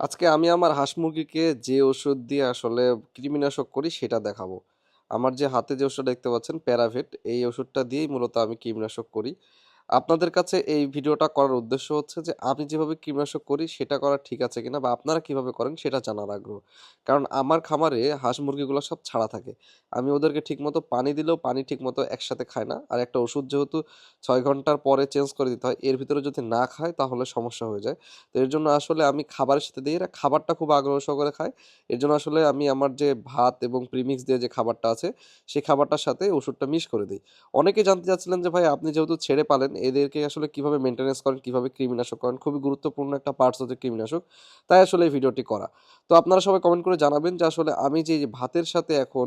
আজকে আমি আমার হাঁস মুরগিকে যে ওষুধ দিয়ে আসলে কৃমিনাশক করি, সেটা দেখাবো। আমার যে হাতে যে ওষুধটা দেখতে পাচ্ছেন প্যারাভেট এই ওষুধটা দিয়েই মূলত আমি কৃমিনাশক করি। আপনাদের কাছে এই ভিডিওটা করার উদ্দেশ্য হচ্ছে যে, আমি যেভাবে কীটনাশক করি, সেটা করা ঠিক আছে কিনা বা আপনারা কীভাবে করেন সেটা জানার আগ্রহ। কারণ আমার খামারে হাঁস মুরগিগুলো সব ছাড়া থাকে। আমি ওদেরকে ঠিকমতো পানি দিলেও পানি ঠিকমতো একসাথে খায় না। আর একটা ওষুধ যেহেতু ছয় ঘণ্টার পরে চেঞ্জ করে দিতে হয়, এর ভিতরে যদি না খায় তাহলে সমস্যা হয়ে যায়। তো এর জন্য আসলে আমি খাবারের সাথে দিই এরা খাবারটা খুব আগ্রহ সহকারে খায় এর জন্য আসলে আমি আমার যে ভাত এবং প্রিমিক্স দিয়ে যে খাবারটা আছে, সেই খাবারটার সাথে ওষুধটা মিক্স করে দিই। অনেকে জানতে চাচ্ছিলেন যে, ভাই, আপনি যেহেতু ছেড়ে পালেন এদেরকে আসলে কীভাবে মেনটেনেন্স করেন, কীভাবে কৃমিনাশক করেন, খুবই গুরুত্বপূর্ণ একটা পার্টস হচ্ছে কৃমিনাশক। তাই আসলে এই ভিডিওটি করা। তো আপনারা সবাই কমেন্ট করে জানাবেন যে আসলে আমি যে ভাতের সাথে এখন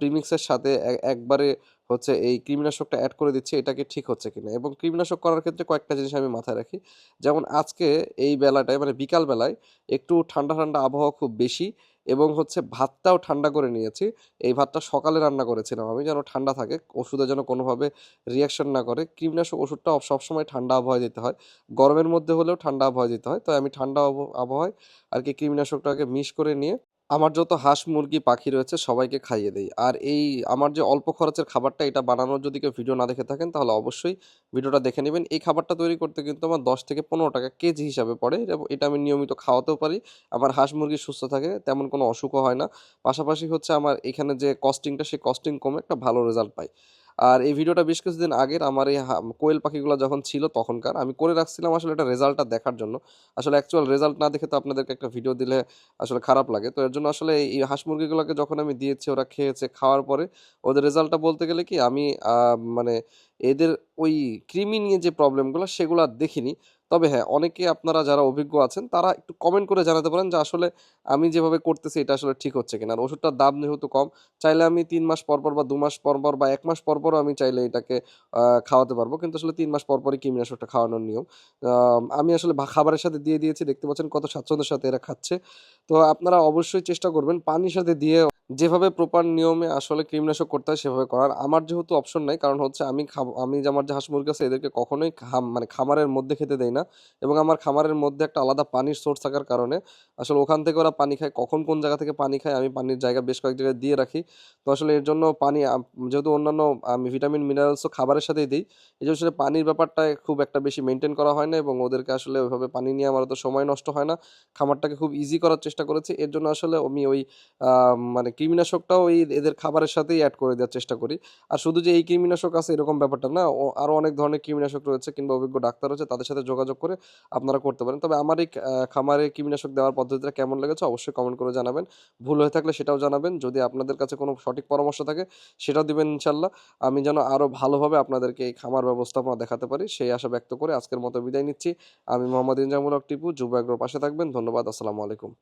প্রিমিক্সের সাথে একবারে হচ্ছে এই কৃমিনাশকটা অ্যাড করে দিচ্ছি এটাকে ঠিক হচ্ছে কিনা? এবং কৃমিনাশক করার ক্ষেত্রে কয়েকটা জিনিস আমি মাথায় রাখি। যেমন আজকে এই বেলাটায় মানে বিকাল বেলায় একটু ঠান্ডা ঠান্ডা আবহাওয়া খুব বেশি এবং হচ্ছে ভাতটাও ঠান্ডা করে নিয়েছি। এই ভাতটা সকালে রান্না করেছিলাম আমি, যেন ঠান্ডা থাকে। ওষুধে যেন কোনোভাবে রিয়াকশন না করে। কীটনাশক ওষুধটা সবসময় ঠান্ডা আবহাওয়া দিতে হয়। গরমের মধ্যে হলেও ঠান্ডা আবহাওয়া দিতে হয়। তাই আমি ঠান্ডা আবহ- আবহাওয়ায় আর কি কীটনাশকটাকে মিশ করে নিয়ে আমার যত হাঁস, মুরগি, পাখি রয়েছে, সবাইকে খাইয়ে দেই। আর এই আমার যে অল্প খরচের খাবারটা, এটা বানানোর যদি কেউ ভিডিও না দেখে থাকেন, তাহলে অবশ্যই ভিডিওটা দেখে নেবেন। এই খাবারটা তৈরি করতে কিন্তু আমার দশ থেকে পনেরো টাকা কেজি হিসাবে পড়ে এটা আমি নিয়মিত খাওয়াতেও পারি। আমার হাঁস, মুরগি সুস্থ থাকে, তেমন কোনো অসুখও হয় না। পাশাপাশি হচ্ছে আমার এখানে যে কস্টিংটা সেই কস্টিং কমে একটা ভালো রেজাল্ট পাই। আর এই ভিডিওটা বেশ কিছুদিন আগের আমার এই কোয়েল পাখিগুলো যখন ছিল তখনকার, আমি করে রাখছিলাম আসলে একটা রেজাল্টটা দেখার জন্য। আসলে অ্যাকচুয়াল রেজাল্ট না দেখে তো আপনাদেরকে একটা ভিডিও দিলে আসলে খারাপ লাগে। তো এর জন্য আসলে এই হাঁস মুরগিগুলোকে যখন আমি দিয়েছি, ওরা খেয়েছে খাওয়ার পরে, ওদের রেজাল্টটা বলতে গেলে কি, আমি মানে এদের ওই ক্রিমি নিয়ে যে প্রবলেমগুলো সেগুলো দেখিনি। তবে হ্যাঁ অনেকে আপনারা যারা অভিজ্ঞ আছেন, তারা একটু কমেন্ট করে জানাতে পারেন যে আসলে আমি যেভাবে করতেছি এটা আসলে ঠিক হচ্ছে কিনা। আর ওষুধটার দাম যেহেতু কম, চাইলে আমি তিন মাস পর পর বা দু মাস পর পর বা এক মাস পর পরও আমি চাইলে এটাকে খাওয়াতে পারব। কিন্তু আসলে তিন মাস পর পরই কীটনাশকটা খাওয়ানোর নিয়ম। আমি আসলে খাবারের সাথে দিয়ে দিয়েছি, দেখতে পাচ্ছেন কত স্বাচ্ছন্দ্যের সাথে এরা খাচ্ছে। তো আপনারা অবশ্যই চেষ্টা করবেন পানির সাথে দিয়ে যেভাবে প্রপার নিয়মে আসলে কীটনাশক করতে হয়, সেভাবে করার। আমার যেহেতু অপশন নাই, কারণ হচ্ছে আমি আমি আমার যে হাঁস মুরগি আছে, এদেরকে কখনোই খাম মানে খামারের মধ্যে খেতে দেই না। এবং আমার খামারের মধ্যে একটা আলাদা পানির সোর্স থাকার কারণে, আসলে ওখান থেকে ওরা পানি খায়, কখন কোন জায়গা থেকে পানি খায়, আমি পানির জায়গা বেশ কয়েক জায়গায় দিয়ে রাখি। তো আসলে এর জন্য পানি যেহেতু অন্যান্য, আমি ভিটামিন মিনারেলসও খাবারের সাথেই দিই, এই জন্য আসলে পানির ব্যাপারটা খুব একটা বেশি মেনটেন করা হয় না এবং ওদেরকে আসলে ওইভাবে পানি নিয়ে আমার তো সময় নষ্ট হয় না। খামারটাকে খুব ইজি করার চেষ্টা করেছি। এর জন্য আসলে আমি ওই মানে কৃমিনাশকটাও এই এদের খাবারের সাথেই অ্যাড করে দেওয়ার চেষ্টা করি। আর শুধু যে এই কৃমিনাশক আছে, এরকম ব্যাপারটা না, ও- আরও অনেক ধরনের কৃমিনাশক রয়েছে, কিংবা অভিজ্ঞ ডাক্তার রয়েছে, তাদের সাথে যোগাযোগ করে আপনারা করতে পারেন। তবে আমার এই খামারে কীটনাশক দেওয়ার পদ্ধতিটা কেমন লেগেছে অবশ্যই কমেন্ট করে জানাবেন। ভুল হয়ে থাকলে সেটাও জানাবেন। যদি আপনাদের কাছে কোনো সঠিক পরামর্শ থাকে, সেটাও দিবেন ইনশাল্লাহ। আমি যেন আরও ভালোভাবে আপনাদেরকে এই খামার ব্যবস্থাপনা দেখাতে পারি, সেই আশা ব্যক্ত করে আজকের মতো বিদায় নিচ্ছি। আমি মোহাম্মদ ইনজামুল টিপু, যুব পাশে থাকবেন। ধন্যবাদ, আসসালামু আলাইকুম।